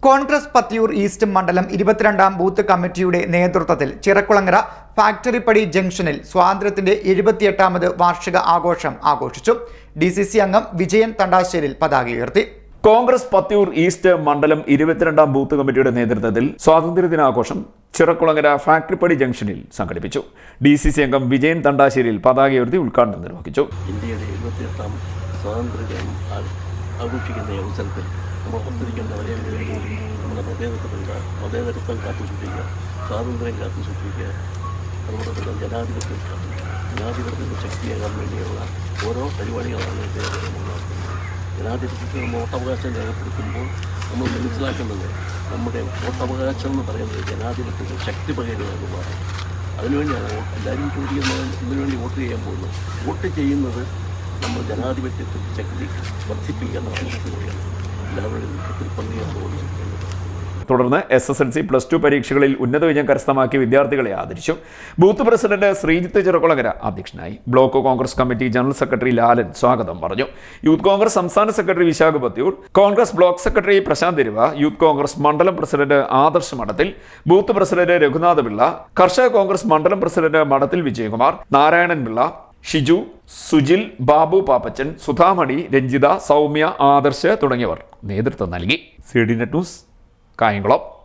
Congress Pathiyoor east മണ്ഡലം ഇരുപത്തിരണ്ടാം booth കമ്മിറ്റിയുടെ നേതൃത്വത്തിൽ ചിറക്കുളങ്ങര ഫാക്ടറിപ്പടി ജംഗ്ഷനിൽ സ്വാതന്ത്ര്യത്തിന്റെ എഴുപത്തിയെട്ടാമത് വാർഷിക ആഘോഷം ആഘോഷിച്ചു. ഡി സി സി അംഗം വിജയൻ തണ്ടാശ്ശേരിൽ പതാക ഉയർത്തി. കോൺഗ്രസ് പത്തിയൂർ ഈസ്റ്റ് മണ്ഡലം ഇരുപത്തിരണ്ടാം ബൂത്ത് കമ്മിറ്റിയുടെ നേതൃത്വത്തിൽ സ്വാതന്ത്ര്യദിനാഘോഷം ചിറക്കുളങ്ങര ഫാക്ടറിപ്പടി ജംഗ്ഷനിൽ സംഘടിപ്പിച്ചു. ഡി സി സി അംഗം വിജയൻ തണ്ടാശ്ശേരിയിൽ പതാക ഉയർത്തി ഉദ്ഘാടനം നിർവഹിച്ചു. ഇന്ത്യയുടെ എഴുപത്തിയെട്ടാം സ്വാതന്ത്ര്യദിനം ആ- ആഘോഷിക്കുന്ന അവസരത്തിൽ നമ്മൾ ഒത്തിരിക്കുന്നവരെ നമ്മുടെ മതേതരത്വം മതേതരത്വം കാത്തു സൂക്ഷിക്കുക സ്വാതന്ത്ര്യം കാത്തു സൂക്ഷിക്കുക അതുപോലെ തന്നെ ജനാധിപത്യം ജനാധിപത്യത്തിന്റെ ശക്തിയാകാൻ വേണ്ടിയുള്ള ഓരോ പരിപാടികളാണ് ഇദ്ദേഹം ജനാധിപത്യത്തിൽ നമ്മൾ വോട്ടവകാശം രേഖപ്പെടുത്തുമ്പോൾ നമ്മൾ മനസ്സിലാക്കുന്നത് നമ്മുടെ വോട്ടവകാശം എന്ന് പറയുന്നത് ജനാധിപത്യത്തിൽ ശക്തി പകരുക എന്നുള്ളതാണ്. അതിനുവേണ്ടിയാണ് എല്ലാവരും ചോദിക്കുന്നത് ഇതിനുവേണ്ടി വോട്ട് ചെയ്യാൻ പോകുന്നത്. വോട്ട് ചെയ്യുന്നത് നമ്മൾ ജനാധിപത്യത്തിൽ ശക്തി വർദ്ധിപ്പിക്കുക പങ്കുചേർന്നുകൊണ്ട് തുടർന്ന് S S L C plus two പരീക്ഷകളിൽ ഉന്നത വിജയം കരസ്ഥമാക്കിയ വിദ്യാർത്ഥികളെ ആദരിച്ചു. ബൂത്ത് പ്രസിഡന്റ് ശ്രീജിത്ത് ചെറുകുളങ്ങര അധ്യക്ഷനായി. Block Congress committee general secretary Lalan സ്വാഗതം പറഞ്ഞു. യൂത്ത് കോൺഗ്രസ് സംസ്ഥാന secretary Vishakh Pathiyoor Congress block secretary Prashanth തിരുവ യൂത്ത് കോൺഗ്രസ് മണ്ഡലം പ്രസിഡന്റ് ആദർശ് മഠത്തിൽ ബൂത്ത് പ്രസിഡന്റ് രഘുനാഥ് പിള്ള കർഷക കോൺഗ്രസ് മണ്ഡലം പ്രസിഡന്റ് മഠത്തിൽ വിജയകുമാർ നാരായണൻ പിള്ള ഷിജു സുജിൽ ബാബു പാപ്പച്ചൻ സുധാമണി രഞ്ജിത സൗമ്യ ആദർശ് തുടങ്ങിയവർ നേതൃത്വം നൽകി. C D net news Kayamkulam.